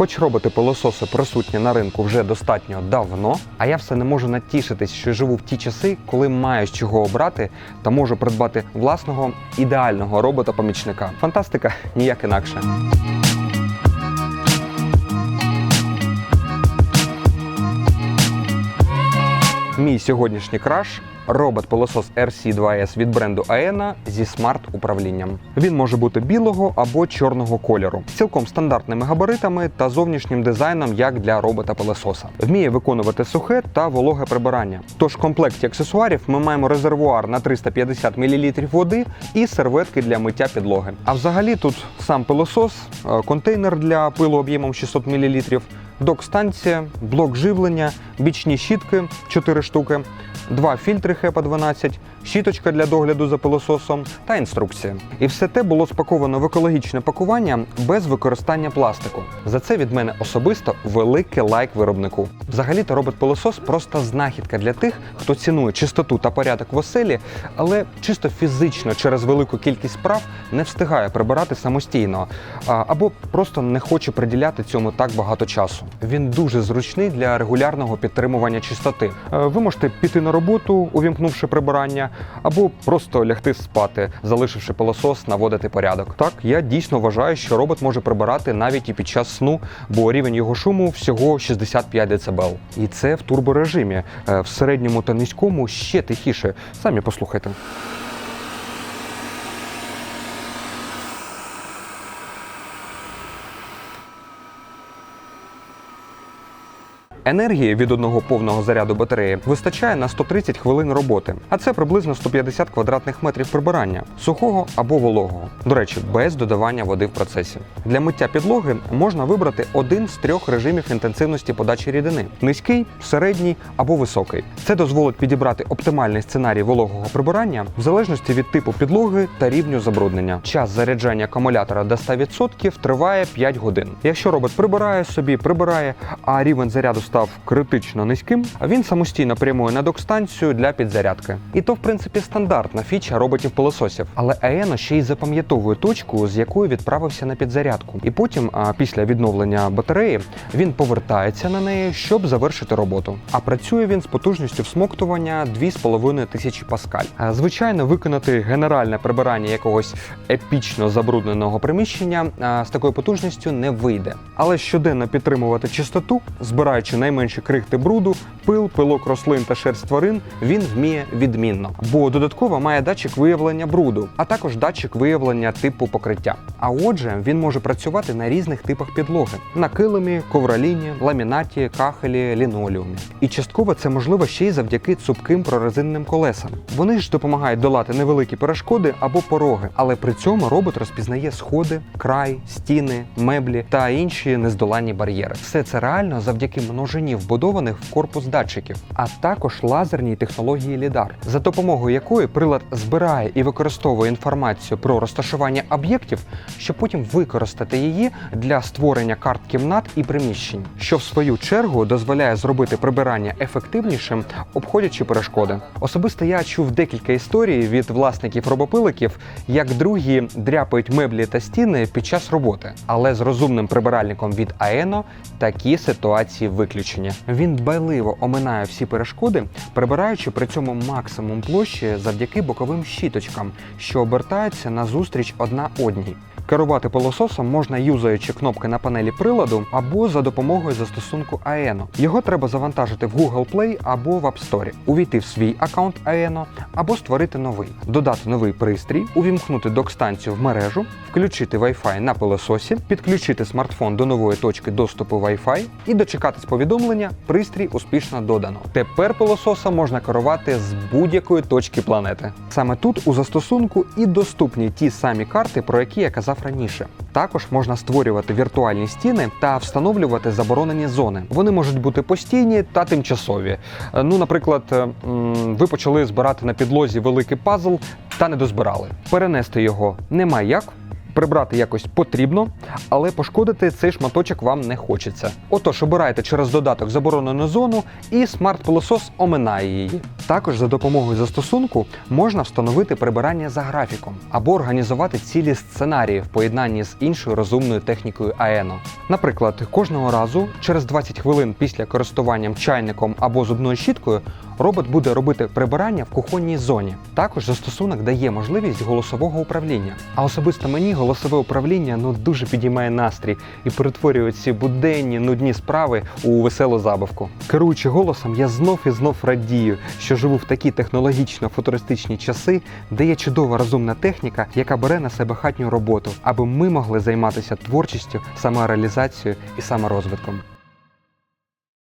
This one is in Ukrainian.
хоч роботи пилососи присутні на ринку вже достатньо давно, а я все не можу натішитись, що живу в ті часи, коли маю з чого обрати та можу придбати власного ідеального робота-помічника. Фантастика ніяк інакше. Мій сьогоднішній краш робот-пилосос RC2S від бренду Aena зі смарт-управлінням. Він може бути білого або чорного кольору, цілком стандартними габаритами та зовнішнім дизайном, як для робота-пилососа. Вміє виконувати сухе та вологе прибирання. Тож в комплекті аксесуарів ми маємо резервуар на 350 мл води і серветки для миття підлоги. А взагалі тут сам пилосос, е, контейнер для пилу об'ємом 600 мл, док-станція, блок живлення, бічні щітки 4 штуки, два фільтри HEPA 12, щіточка для догляду за пилососом та інструкція. І все те було спаковано в екологічне пакування без використання пластику. За це від мене особисто великий лайк виробнику. Взагалі-то робот-пилосос просто знахідка для тих, хто цінує чистоту та порядок в оселі, але чисто фізично через велику кількість справ не встигає прибирати самостійно або просто не хоче приділяти цьому так багато часу. Він дуже зручний для регулярного підтримування чистоти. Е, Ви можете піти на роботу, увімкнувши прибирання, або просто лягти спати, залишивши пилосос, наводити порядок. Так, я дійсно вважаю, що робот може прибирати навіть і під час сну, бо рівень його шуму всього 65 дБ. І це в турборежимі. Е, В середньому та низькому ще тихіше. Самі послухайте. Енергії від одного повного заряду батареї вистачає на 130 хвилин роботи, а це приблизно 150 квадратних метрів прибирання сухого або вологого. До речі, без додавання води в процесі. Для миття підлоги можна вибрати один з трьох режимів інтенсивності подачі рідини: низький, середній або високий. Це дозволить підібрати оптимальний сценарій вологого прибирання в залежності від типу підлоги та рівню забруднення. Час заряджання акумулятора до 100% триває 5 годин. Якщо робот прибирає собі, прибирає, а рівень заряду став критично низьким, він самостійно прямує на док-станцію для підзарядки. І то, в принципі, стандартна фіча роботів-пилососів. Але Aeno ще й запам'ятовує точку, з якої відправився на підзарядку. І потім, після відновлення батареї, він повертається на неї, щоб завершити роботу. А працює він з потужністю всмоктування 2,5 тисячі паскаль. Звичайно, виконати генеральне прибирання якогось епічно забрудненого приміщення з такою потужністю не вийде. Але щоденно підтримувати чистоту, збираючи найменші крихти бруду, пил, пилок рослин та шерсть тварин, він вміє відмінно, бо додатково має датчик виявлення бруду, а також датчик виявлення типу покриття. А отже, він може працювати на різних типах підлоги: на килимі, ковроліні, ламінаті, кахелі, лінолеумі. І частково це можливо ще й завдяки цупким прорезинним колесам. Вони ж допомагають долати невеликі перешкоди або пороги, але при цьому робот розпізнає сходи, край, стіни, меблі та інші нездоланні бар'єри. Все це реально завдяки множині вбудованих в корпус датчиків, а також лазерній технології лідар, за допомогою якої прилад збирає і використовує інформацію про розташування об'єктів, щоб потім використати її для створення карт кімнат і приміщень, що в свою чергу дозволяє зробити прибирання ефективнішим, обходячи перешкоди. Особисто я чув декілька історій від власників робопиликів, як другі дряпають меблі та стіни під час роботи. Але з розумним прибиральником від Aeno такі ситуації виключені. Він байливо оминає всі перешкоди, прибираючи при цьому максимум площі завдяки боковим щіточкам, що обертаються назустріч одна одній. Керувати пилососом можна юзаючи кнопки на панелі приладу або за допомогою застосунку Aeno. Його треба завантажити в Google Play або в App Store, увійти в свій аккаунт Aeno або створити новий, додати новий пристрій, увімкнути док-станцію в мережу, включити Wi-Fi на пилососі, підключити смартфон до нової точки доступу Wi-Fi і дочекатись повідомлення пристрій успішно додано. Тепер пилососом можна керувати з будь-якої точки планети. Саме тут у застосунку і доступні ті самі карти, про які я казав раніше. Також можна створювати віртуальні стіни та встановлювати заборонені зони. Вони можуть бути постійні та тимчасові. Е, Ну, наприклад, е, ви почали збирати на підлозі великий пазл та не дозбирали. Перенести його нема як. Прибрати якось потрібно, але пошкодити цей шматочок вам не хочеться. Отож, обирайте через додаток заборонену зону і смарт-пилосос оминає її. Також за допомогою застосунку можна встановити прибирання за графіком або організувати цілі сценарії в поєднанні з іншою розумною технікою АЕНО. Наприклад, кожного разу через 20 хвилин після користуванням чайником або зубною щіткою робот буде робити прибирання в кухонній зоні. Також застосунок дає можливість голосового управління. А особисто мені голосове управління ну дуже підіймає настрій і перетворює ці буденні нудні справи у веселу забавку. Керуючи голосом, я знов і знов радію, що живу в такі технологічно-футуристичні часи, де є чудова розумна техніка, яка бере на себе хатню роботу, аби ми могли займатися творчістю, самореалізацією і саморозвитком.